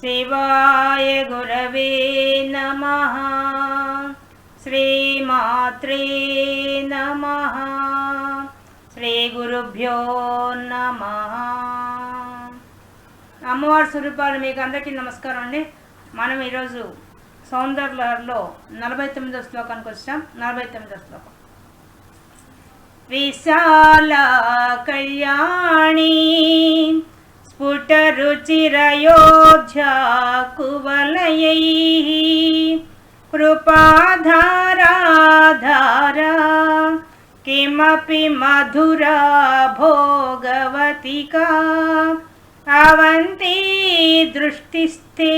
శివాయ గురవే నమ. శ్రీమాత్రే నమ. శ్రీ గురుభ్యో నమ. అమ్మవారి స్వరూపాలు మీకు అందరికీ నమస్కారం అండి. మనం ఈరోజు సౌందర్యలో నలభై తొమ్మిదో శ్లోకానికి వచ్చాం. నలభై తొమ్మిదో శ్లోకం. విశాల కళ్యాణి पुटरुचिरयोध्याकुवलयैः कृपाधाराधारा किमपि मधुरा भोगवतिका अवन्ती दृष्टिस्थे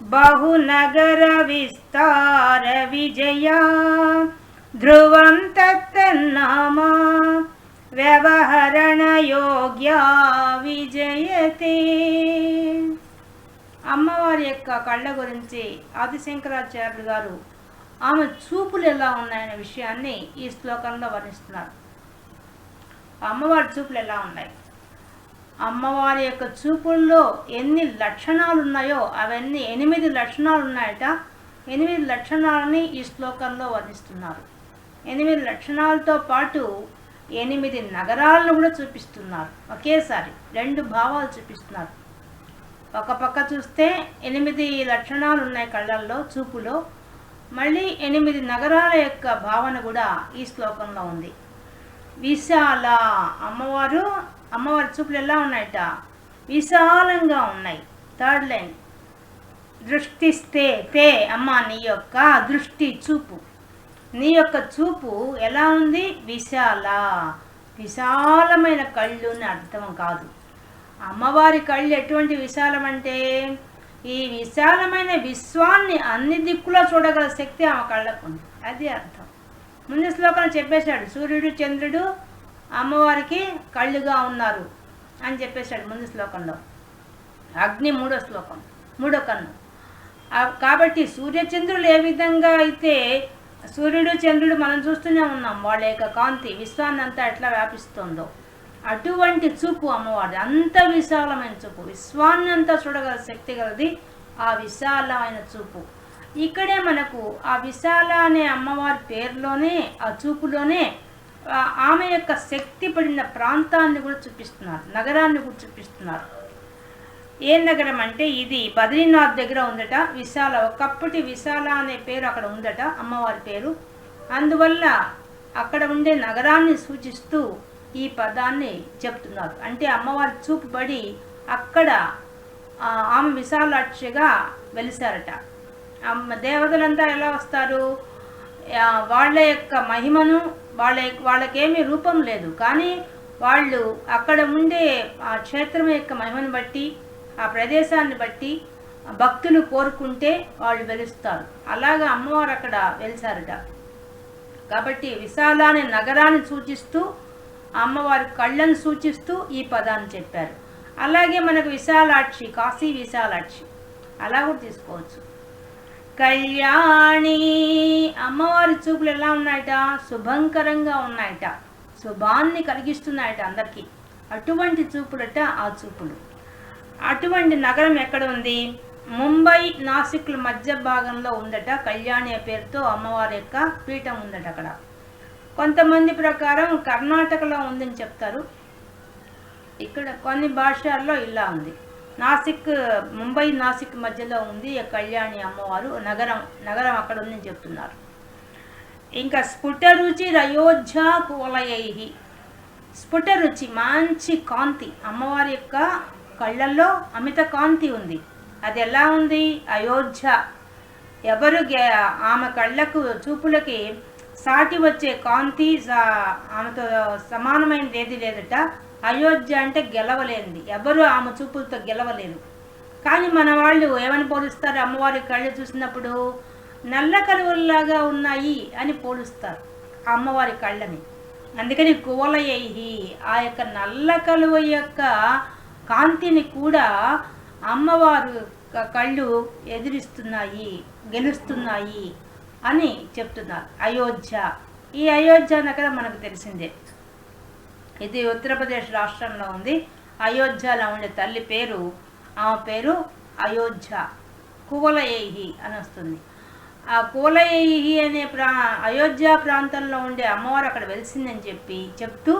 बहुनगरविस्तारविजया ध्रुवं तत्तन्नामा వ్యవహరణయోగ్యా విజయతే. అమ్మవారి యొక్క కళ్ళ గురించి ఆదిశంకరాచార్యులు గారు ఆమె చూపులు ఎలా ఉన్నాయనే విషయాన్ని ఈ శ్లోకంలో వర్ణిస్తున్నారు. అమ్మవారి చూపులు ఎలా ఉన్నాయి? అమ్మవారి యొక్క చూపుల్లో ఎన్ని లక్షణాలు ఉన్నాయో అవన్నీ ఎనిమిది లక్షణాలు ఉన్నాయట. ఎనిమిది లక్షణాలని ఈ శ్లోకంలో వర్ణిస్తున్నారు. ఎనిమిది లక్షణాలతో పాటు ఎనిమిది నగరాలను కూడా చూపిస్తున్నారు. ఒకేసారి రెండు భావాలు చూపిస్తున్నారు. ఒక పక్క చూస్తే ఎనిమిది లక్షణాలు ఉన్నాయి కళ్ళల్లో చూపులో. మళ్ళీ ఎనిమిది నగరాల యొక్క భావన కూడా ఈ శ్లోకంలో ఉంది. విశాల అమ్మవారు అమ్మవారి చూపులు ఎలా ఉన్నాయట? విశాలంగా ఉన్నాయి. థర్డ్ లైన్ దృష్టిస్తే తే అమ్మ నీ యొక్క దృష్టి చూపు. నీ యొక్క చూపు ఎలా ఉంది? విశాల. విశాలమైన కళ్ళు అని అర్థం కాదు. అమ్మవారి కళ్ళు ఎటువంటి విశాలం అంటే ఈ విశాలమైన విశ్వాన్ని అన్ని దిక్కులా చూడగల శక్తి ఆమె కళ్ళకు ఉంది. అది అర్థం. ముందు శ్లోకం చెప్పేశాడు సూర్యుడు చంద్రుడు అమ్మవారికి కళ్ళుగా ఉన్నారు అని చెప్పేశాడు ముందు శ్లోకంలో. అగ్ని మూడో శ్లోకం మూడో కన్ను. కాబట్టి సూర్యచంద్రులు ఏ విధంగా అయితే సూర్యుడు చంద్రుడు మనం చూస్తూనే ఉన్నాం. వాళ్ళ యొక్క కాంతి విశ్వాన్ని అంతా ఎట్లా వ్యాపిస్తుందో. అటువంటి చూపు అమ్మవారి అంత విశాలమైన చూపు. విశ్వాన్ని అంతా చూడగల శక్తి గలది ఆ విశాలమైన చూపు. ఇక్కడే మనకు ఆ విశాల అనే అమ్మవారి పేరులోనే ఆ చూపులోనే ఆమె యొక్క శక్తి పడిన ప్రాంతాన్ని కూడా చూపిస్తున్నారు. నగరాన్ని కూడా చూపిస్తున్నారు. ఏ నగరం అంటే ఇది బద్రీనాథ్ దగ్గర ఉందట విశాల ఒకప్పటి విశాల అనే పేరు అక్కడ ఉందట అమ్మవారి పేరు. అందువల్ల అక్కడ ఉండే నగరాన్ని సూచిస్తూ ఈ పదాన్ని చెప్తున్నారు. అంటే అమ్మవారి చూపుబడి అక్కడ ఆమె విశాలాక్షిగా వెలిసారట దేవతలంతా ఎలా వస్తారు? వాళ్ళ యొక్క మహిమను వాళ్ళ వాళ్ళకేమీ రూపం లేదు. కానీ వాళ్ళు అక్కడ ఉండే ఆ క్షేత్రం యొక్క మహిమను బట్టి ఆ ప్రదేశాన్ని బట్టి భక్తులు కోరుకుంటే వాళ్ళు వెలుస్తారు. అలాగా అమ్మవారు అక్కడ వెలిసారట. కాబట్టి విశాలాన్ని నగరాన్ని సూచిస్తూ అమ్మవారి కళ్ళను సూచిస్తూ ఈ పదాన్ని చెప్పారు. అలాగే మనకు విశాలాక్షి కాశీ విశాలాక్షి. అలా కూడా తీసుకోవచ్చు. కళ్యాణి అమ్మవారి చూపులు ఎలా ఉన్నాయట? శుభంకరంగా ఉన్నాయట. శుభాన్ని కలిగిస్తున్నాయట అందరికీ. అటువంటి చూపులట ఆ చూపులు. అటువంటి నగరం ఎక్కడ ఉంది? ముంబై నాసిక్ల మధ్య భాగంలో ఉందట. కళ్యాణి పేరుతో అమ్మవారి యొక్క పీఠం ఉందట అక్కడ. కొంతమంది ప్రకారం కర్ణాటకలో ఉందని చెప్తారు. ఇక్కడ కొన్ని భాషల్లో ఇలా ఉంది. నాసిక్ ముంబై నాసిక్ మధ్యలో ఉంది కళ్యాణి అమ్మవారు. నగరం నగరం అక్కడ ఉందని చెప్తున్నారు. ఇంకా స్ఫుట స్ఫుటరుచి రయోధ్య స్ఫుట రుచి మంచి కాంతి. అమ్మవారి యొక్క కళ్ళల్లో అమిత కాంతి ఉంది. అది ఎలా ఉంది? అయోధ్య. ఎవరు ఆమె కళ్ళకు చూపులకి సాటి వచ్చే కాంతి సా- ఆమెతో సమానమైనది ఏది లేదట. అయోధ్య అంటే గెలవలేనిది. ఎవరు ఆమె చూపులతో గెలవలేరు. కానీ మన వాళ్ళు ఏమని పోలుస్తారు? అమ్మవారి కళ్ళు చూసినప్పుడు నల్ల కలువల్లాగా ఉన్నాయి అని పోలుస్తారు ఆ అమ్మవారి కళ్ళని. అందుకని కువలయ్యి ఆ యొక్క నల్ల కలువ యొక్క కాంతిని కూడా అమ్మవారు కళ్ళు ఎదిరిస్తున్నాయి గెలుస్తున్నాయి అని చెప్తున్నారు. అయోధ్య. ఈ అయోధ్య నగరం మనకు తెలిసిందే. ఇది ఉత్తరప్రదేశ్ రాష్ట్రంలో ఉంది. అయోధ్యలో ఉండే తల్లి పేరు ఆమె పేరు అయోధ్య. కువలయేహి అని వస్తుంది. ఆ కువలయేహి అనే ప్రా అయోధ్య ప్రాంతంలో ఉండే అమ్మవారు అక్కడ వెలిసిందని చెప్పి చెప్తూ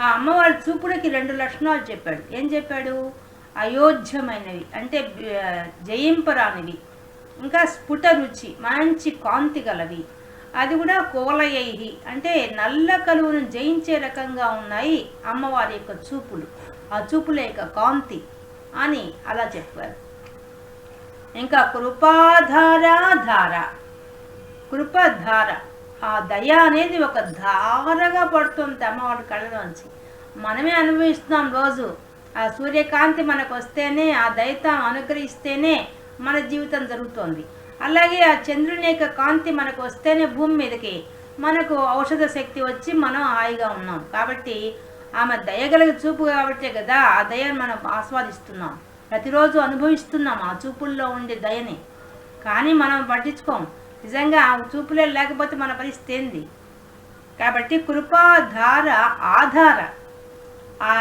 ఆ అమ్మవారి చూపుడికి రెండు లక్షణాలు చెప్పాడు. ఏం చెప్పాడు? అయోధ్యమైనవి అంటే జయింపరానివి ఇంకా స్ఫుట రుచి మంచి కాంతి గలవి. అది కూడా కోలయైహి అంటే నల్ల కలువును జయించే రకంగా ఉన్నాయి అమ్మవారి యొక్క చూపులు. ఆ చూపుల యొక్క కాంతి అని అలా చెప్పారు. ఇంకా కృపాధార ధార కృపధార. ఆ దయ అనేది ఒక ధారగా పడుతుంది అమ్మవారి కళ్ళలోంచి. మనమే అనుభవిస్తున్నాం రోజు. ఆ సూర్యకాంతి మనకు వస్తేనే ఆ దయత అనుగ్రహిస్తేనే మన జీవితం జరుగుతోంది. అలాగే ఆ చంద్రుని యొక్క కాంతి మనకు వస్తేనే భూమి మీదకి మనకు ఔషధ శక్తి వచ్చి మనం హాయిగా ఉన్నాం. కాబట్టి ఆమె దయగలిగ చూపు కాబట్టే కదా ఆ దయను మనం ఆస్వాదిస్తున్నాం. ప్రతిరోజు అనుభవిస్తున్నాం ఆ చూపుల్లో ఉండే దయని. కానీ మనం పట్టించుకోం. నిజంగా చూపులే లేకపోతే మన పరిస్థితి ఏంది? కాబట్టి కృపాధార ఆధార. ఆ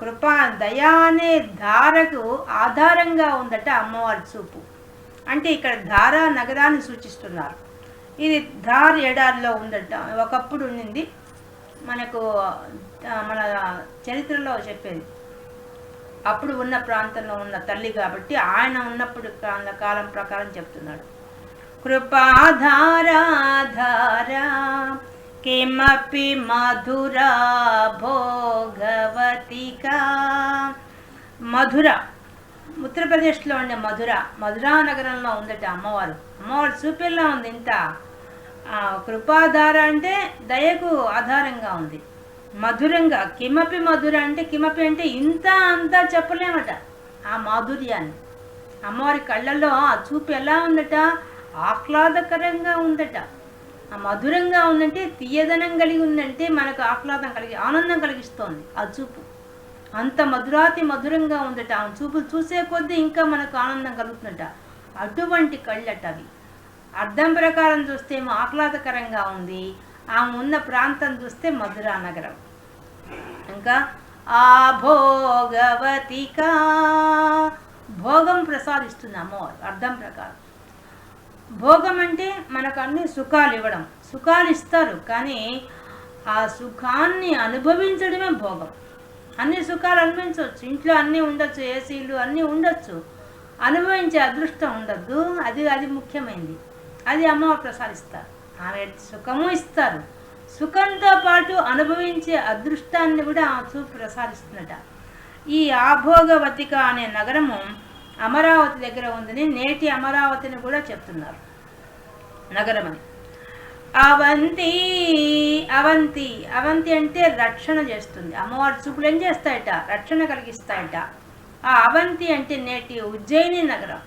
కృపా దయా అనే ధారకు ఆధారంగా ఉందట అమ్మవారి చూపు. అంటే ఇక్కడ ధార నగరాన్ని సూచిస్తున్నారు. ఇది ధార్ ఎడారిలో ఉందట. ఒకప్పుడు ఉండింది. మనకు మన చరిత్రలో చెప్పేది. అప్పుడు ఉన్న ప్రాంతంలో ఉన్న తల్లి కాబట్టి ఆయన ఉన్నప్పుడు కాలం ప్రకారం చెప్తున్నాడు. కృపాధారాధారా కిమపి మధురా భోగవతికా మధుర ఉత్తరప్రదేశ్లో ఉండే మధుర మధురా నగరంలో ఉందట అమ్మవారు. అమ్మవారు చూపెల్లా ఉంది ఇంత. కృపాధార అంటే దయకు ఆధారంగా ఉంది. మధురంగా కిమపి మధుర అంటే కిమపి అంటే ఇంత అంతా చెప్పలేమట ఆ మాధుర్యాన్ని. అమ్మవారి కళ్ళల్లో ఆ చూపు ఎలా ఉందట? ఆహ్లాదకరంగా ఉందట. ఆ మధురంగా ఉందంటే తీయదనం కలిగి ఉందంటే మనకు ఆహ్లాదం కలిగి ఆనందం కలిగిస్తోంది ఆ చూపు. అంత మధురాతి మధురంగా ఉందట. ఆ చూపులు చూసే కొద్దీ ఇంకా మనకు ఆనందం కలుగుతుందట. అటువంటి కళ్ళట అవి. అర్థం ప్రకారం చూస్తే ఏమో ఆహ్లాదకరంగా ఉంది. ఆమె ఉన్న ప్రాంతం చూస్తే మధురా నగరం. ఇంకా ఆ భోగవతిక భోగం ప్రసాదిస్తుంది అమ్మవారు. అర్థం ప్రకారం. భోగం అంటే మనకు అన్ని సుఖాలు ఇవ్వడం. సుఖాలు ఇస్తారు కానీ ఆ సుఖాన్ని అనుభవించడమే భోగం. అన్ని సుఖాలు అనుభవించవచ్చు. ఇంట్లో అన్నీ ఉండొచ్చు ఏసీలు అన్నీ ఉండొచ్చు. అనుభవించే అదృష్టం ఉండద్దు. అది అది ముఖ్యమైనది అది అమ్మవారు ప్రసాదిస్తారు. ఆమె సుఖము ఇస్తారు. సుఖంతో పాటు అనుభవించే అదృష్టాన్ని కూడా ఆమె చూపు ప్రసాదిస్తుందట ఈ ఆభోగవతిక అనే నగరము అమరావతి దగ్గర ఉందని నేటి అమరావతిని కూడా చెప్తున్నారు. నగరం అని అవంతి అవంతి అవంతి అంటే రక్షణ చేస్తుంది. అమ్మవారి చూపులు ఏం చేస్తాయట? రక్షణ కలిగిస్తాయట. ఆ అవంతి అంటే నేటి ఉజ్జయిని నగరం.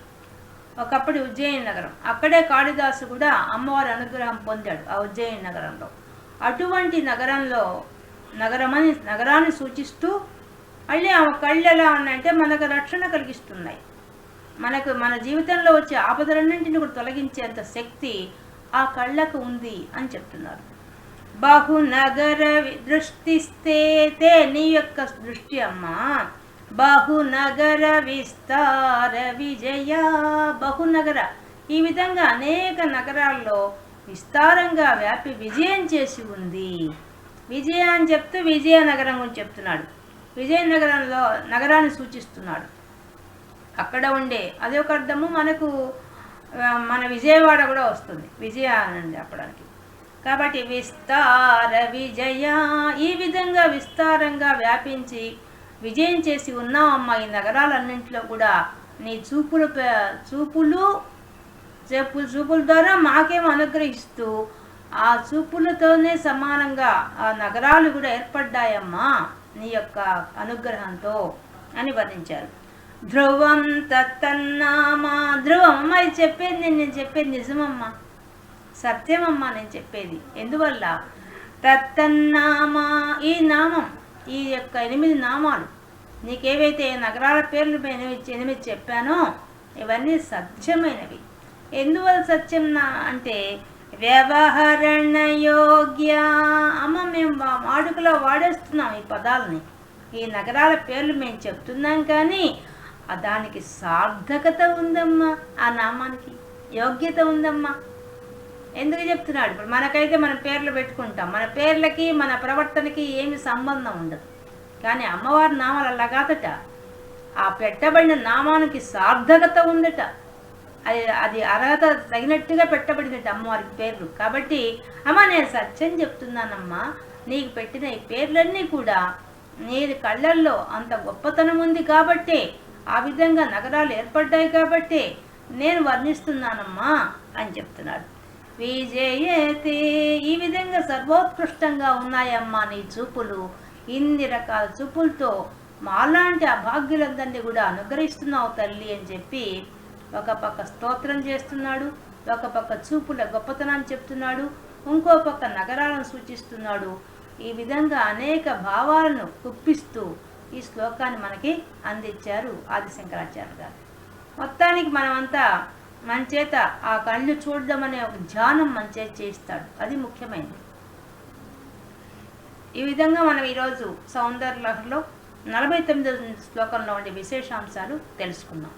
ఒకప్పటి ఉజ్జయిని నగరం. అక్కడే కాళిదాసు కూడా అమ్మవారి అనుగ్రహం పొందాడు ఆ ఉజ్జయిని నగరంలో. అటువంటి నగరంలో నగరమని నగరాన్ని సూచిస్తూ మళ్ళీ ఆమె కళ్ళు ఎలా ఉన్నాయంటే మనకు రక్షణ కలిగిస్తున్నాయి. మనకు మన జీవితంలో వచ్చే ఆపదలన్నింటిని కూడా తొలగించేంత శక్తి ఆ కళ్ళకు ఉంది అని చెప్తున్నారు. బహునగర దృష్టిస్తే నీ యొక్క దృష్టి అమ్మా. బహునగర విస్తార విజయ బహునగర. ఈ విధంగా అనేక నగరాల్లో విస్తారంగా వ్యాపి విజయం చేసి ఉంది. విజయ అని చెప్తూ విజయనగరం గురించి చెప్తున్నాడు. విజయనగరంలో నగరాన్ని సూచిస్తున్నాడు. అక్కడ ఉండే. అదే ఒక అర్థము మనకు మన విజయవాడ కూడా వస్తుంది. విజయ అని చెప్పడానికి కాబట్టి విస్తార విజయ ఈ విధంగా విస్తారంగా వ్యాపించి విజయం చేసి ఉన్నామమ్మా ఈ నగరాలన్నింటిలో కూడా. నీ చూపులు పే- చూపులు చెప్పులు చూపుల ద్వారా మాకేం అనుగ్రహిస్తూ ఆ చూపులతోనే సమానంగా ఆ నగరాలు కూడా ఏర్పడ్డాయమ్మా నీ యొక్క అనుగ్రహంతో అని వర్ణించారు. ధ్రువం తత్తన్నామా ధ్రువం అమ్మ ఇది చెప్పేది నేను నేను చెప్పేది నిజమమ్మా. సత్యమమ్మా నేను చెప్పేది. ఎందువల్ల? తత్తన్నామా ఈ నామం ఈ యొక్క ఎనిమిది నామాలు నీకేవైతే నగరాల పేర్లు నేను ఎనిమిది ఎనిమిది చెప్పానో ఇవన్నీ సత్యమైనవి. ఎందువల్ల సత్యం నా అంటే వ్యవహరణ యోగ్య. అమ్మ మేము వాడుకలో వాడేస్తున్నాం ఈ పదాలని. ఈ నగరాల పేర్లు మేము చెప్తున్నాం కానీ దానికి సార్థకత ఉందమ్మా ఆ నామానికి యోగ్యత ఉందమ్మా. ఎందుకు చెప్తున్నాడు? ఇప్పుడు మనకైతే మన పేర్లు పెట్టుకుంటాం. మన పేర్లకి మన ప్రవర్తనకి ఏమి సంబంధం ఉండదు. కానీ అమ్మవారి నామాలు అలా కాదట ఆ పెట్టబడిన నామానికి సార్థకత ఉందట. అది అది అర్హత తగినట్టుగా పెట్టబడిందట అమ్మవారికి పేర్లు. కాబట్టి అమ్మ నేను సత్యం చెప్తున్నానమ్మా. నీకు పెట్టిన ఈ పేర్లన్నీ కూడా నీ కళ్ళల్లో అంత గొప్పతనం ఉంది కాబట్టే ఆ విధంగా నగరాలు ఏర్పడ్డాయి కాబట్టే నేను వర్ణిస్తున్నానమ్మా అని చెప్తున్నాడు. విజయతే ఈ విధంగా సర్వోత్కృష్టంగా ఉన్నాయమ్మా నీ చూపులు. ఇన్ని రకాల చూపులతో మాలాంటి అభాగ్యులందరినీ కూడా అనుగ్రహిస్తున్నావు తల్లి అని చెప్పి ఒక పక్క స్తోత్రం చేస్తున్నాడు. ఒక పక్క చూపుల గొప్పతనాన్ని చెప్తున్నాడు. ఇంకో పక్క నగరాలను సూచిస్తున్నాడు. ఈ విధంగా అనేక భావాలను కుప్పిస్తూ ఈ శ్లోకాన్ని మనకి అందించారు ఆదిశంకరాచార్య గారు. మొత్తానికి మనమంతా మన చేత ఆ కళ్ళు చూడడం అనే ఒక ధ్యానం మన చేత చేయిస్తాడు. అది ముఖ్యమైనది. ఈ విధంగా మనం ఈరోజు సౌందర్యలహరిలో నలభై తొమ్మిది శ్లోకంలో ఉండే విశేషాంశాలు తెలుసుకున్నాం